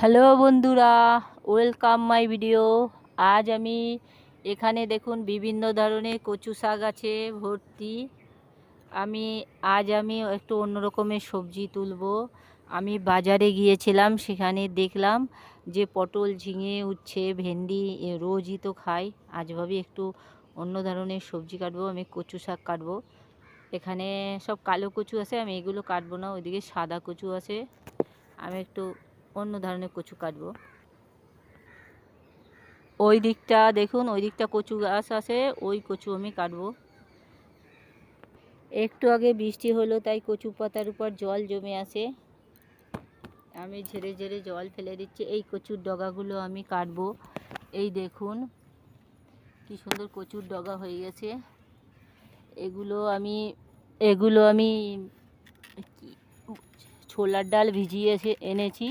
Hello বন্ধুরা, welcome my video. আজ আমি এখানে দেখুন বিভিন্ন ধরনের কচু শাক আছে, ভর্তি। আমি, আজ আমি একটু অন্য রকমের সবজি তুলবো। আমি বাজারে গিয়েছিলাম, সেখানে দেখলাম যে পটল ঝিঙে উচ্ছে, ভেন্ডি রোজই তো খাই। আজ ভাবি একটু অন্য ধরনের সবজি কাটবো, আমি কচু শাক কাটবো। এখানে সব কালো কচু আছে, আমি এগুলো কাটবো না, ওইদিকে সাদা কচু আছে। আমি একটু অন্য ধরনের কচু কাটবো। ওই দিকটা দেখুন, ওই দিকটা কচু গাছ আছে, ওই কচু আমি কাটবো। একটু আগে বৃষ্টি হলো, তাই কচু পাতার উপর জল জমে আছে। আমি ঝেড়ে ঝেড়ে জল ফেলে দিচ্ছি, এই কচুর ডগাগুলো আমি কাটবো। এই দেখুন, কি সুন্দর কচুর ডগা হয়ে গেছে। এগুলো আমি এগুলো আমি ছোলার ডাল ভিজিয়ে এনেছি।